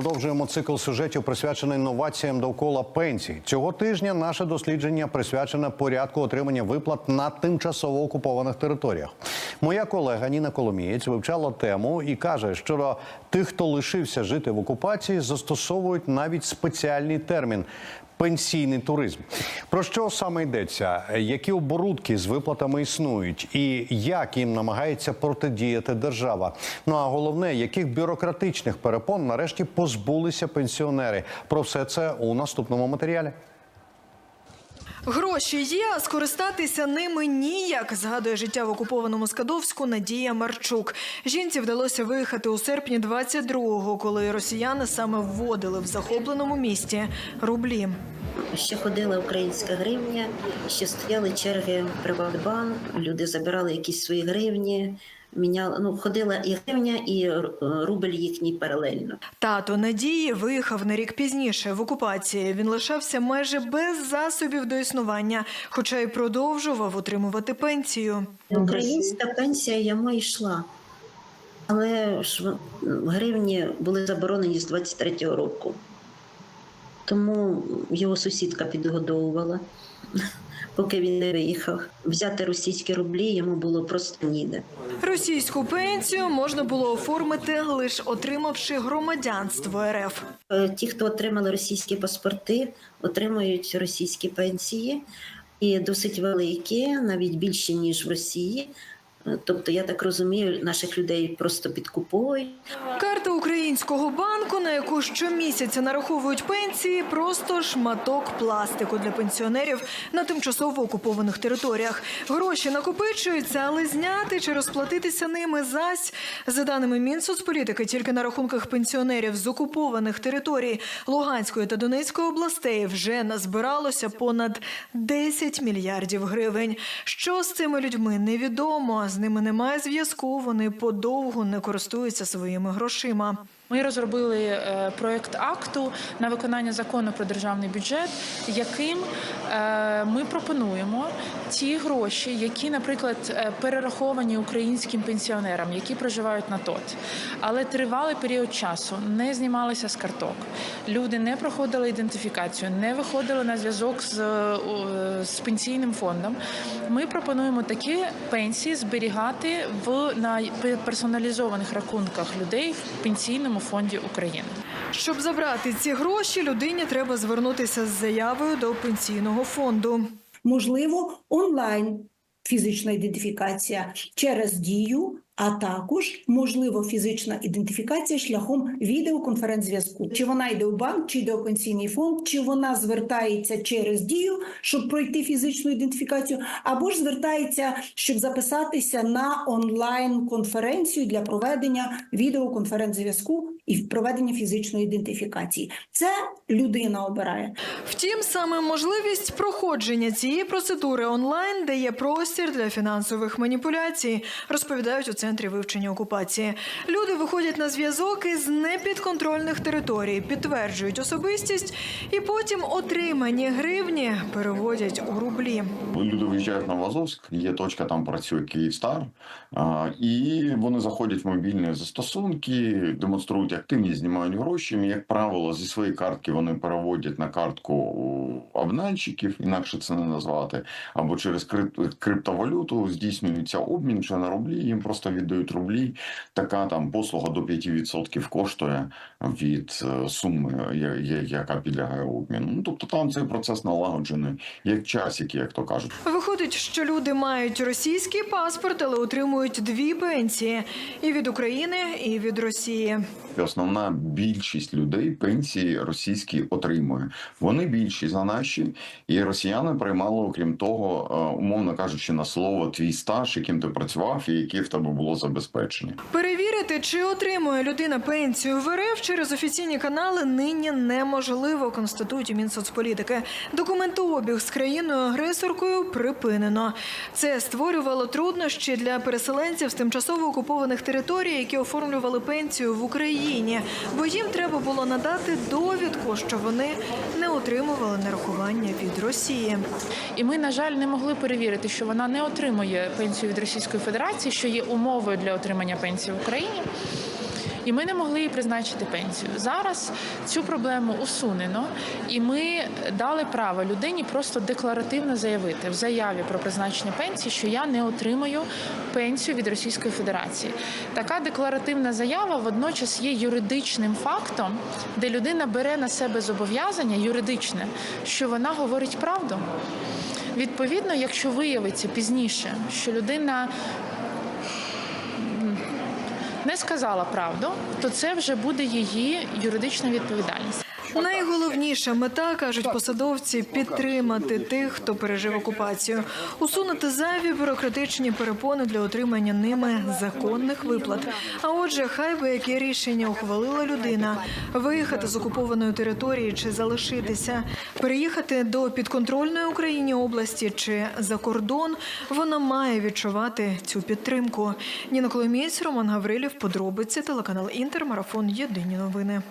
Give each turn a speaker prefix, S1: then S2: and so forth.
S1: продовжуємо цикл сюжетів, присвячений новаціям довкола пенсій. Цього тижня наше дослідження присвячене порядку отримання виплат на тимчасово окупованих територіях. Моя колега Ніна Коломієць вивчала тему і каже, що тих, хто лишився жити в окупації, застосовують навіть спеціальний термін. Пенсійний туризм. Про що саме йдеться? Які оборудки з виплатами існують, і як їм намагається протидіяти держава? Ну а головне, яких бюрократичних перепон нарешті позбулися пенсіонери? Про все це у наступному матеріалі.
S2: Гроші є, а скористатися ними ніяк, згадує життя в окупованому Скадовську Надія Марчук. Жінці вдалося виїхати у серпні 22-го, коли росіяни саме вводили в захопленому місті рублі.
S3: Ще ходила українська гривня, ще стояли черги в Приватбанк, люди забирали якісь свої гривні, міняли, ну, ходила і гривня, і е, рубль їхній паралельно.
S2: Тато Надії виїхав на рік пізніше в окупації. Він лишався майже без засобів до існування, хоча й продовжував отримувати пенсію.
S3: Українська пенсія йому йшла. Але ж в- гривні були заборонені з 23-го року. Тому його сусідка підгодовувала, поки він не виїхав. Взяти російські рублі йому було просто ніде.
S2: Російську пенсію можна було оформити лише отримавши громадянство РФ.
S3: Е, Ті, хто отримали російські паспорти, отримують російські пенсії і досить великі, навіть більші ніж в Росії. Е, Тобто, я так розумію, наших людей просто підкуповують.
S2: Карта українського банку, на яку щомісяця нараховують пенсії, просто шматок пластику для пенсіонерів на тимчасово окупованих територіях. Гроші накопичуються, але зняти чи розплатитися ними зась. За даними Мінсоцполітики, тільки на рахунках пенсіонерів з окупованих територій Луганської та Донецької областей вже назбиралося понад 10 мільярдів гривень. Що з цими людьми невідомо. З ними немає зв'язку. Вони подовго не користуються своїми грошима.
S4: Ми розробили е, проект акту на виконання закону про державний бюджет, яким е, ми пропонуємо ті гроші, які, наприклад, е, перераховані українським пенсіонерам, які проживають на ТОТ, але тривалий період часу не знімалися з карток. Люди не проходили ідентифікацію, не виходили на зв'язок з, з пенсійним фондом. Ми пропонуємо такі пенсії зберігати в на персоналізованих рахунках людей в пенсійному фонді України.
S2: Щоб забрати ці гроші, людині треба звернутися з заявою до пенсійного фонду.
S5: можливо, онлайн фізична ідентифікація через дію, а також можливо фізична ідентифікація шляхом відеоконференц-зв'язку. Чи вона йде у банк, чи йде у пенсійний фонд, чи вона звертається через дію, щоб пройти фізичну ідентифікацію, або ж звертається, щоб записатися на онлайн конференцію для проведення відеоконференц-зв'язку і проведення фізичної ідентифікації. Це людина обирає.
S2: Втім, саме можливість проходження цієї процедури онлайн дає простір для фінансових маніпуляцій, розповідають у центрі вивчення окупації. Люди виходять на зв'язок із непідконтрольних територій, підтверджують особистість і потім отримані гривні переводять у рублі.
S6: Люди виїжджають на Вазовськ, є точка, там працює Київстар, і вони заходять в мобільні застосунки, демонструють активність, знімають гроші. Як правило, зі своєї картки вони переводять на картку обнальщиків, інакше це не назвати, або через крип- криптовалюту здійснюється обмін вже на рублі. Їм просто віддають рублі. Така там послуга до 5% коштує від е, суми, яка підлягає обміну. Ну тобто там цей процес налагоджений як часики, як то кажуть.
S2: Виходить, що люди мають російський паспорт, але отримують дві пенсії і від України, і від Росії.
S6: Основна більшість людей пенсії російські отримує. Вони більші за наші, і росіяни приймали, окрім того, е, умовно кажучи, на слово твій стаж, яким ти працював, і які в тебе було забезпечення.
S2: Перевірити, чи отримує людина пенсію в РФ через офіційні канали нині неможливо, констатують у Мінсоцполітики. Документообіг з країною-агресоркою припинено. Це створювало труднощі для переселенців з тимчасово окупованих територій, які оформлювали пенсію в Україні, бо їм треба було надати довідку, що вони не отримували нарахування від Росії.
S4: І ми, на жаль, не могли перевірити, що вона не отримує пенсію від Російської Федерації, що є умовою для отримання пенсії в Україні. і ми не могли їй призначити пенсію. Зараз цю проблему усунено, і ми дали право людині просто декларативно заявити в заяві про призначення пенсії, що я не отримую пенсію від Російської Федерації. Така декларативна заява водночас є юридичним фактом, де людина бере на себе зобов'язання юридичне, що вона говорить правду. Відповідно, якщо виявиться пізніше, що людина не сказала правду, то це вже буде її юридична відповідальність.
S2: Найголовніша мета кажуть посадовці підтримати тих, хто пережив окупацію, усунути зайві бюрократичні перепони для отримання ними законних виплат. А отже, хай би яке рішення ухвалила людина виїхати з окупованої території чи залишитися, переїхати до підконтрольної Україні області чи за кордон, вона має відчувати цю підтримку. Ніна Коломієць, Роман Гаврилів, подробиці телеканал Інтер, марафон Єдині новини.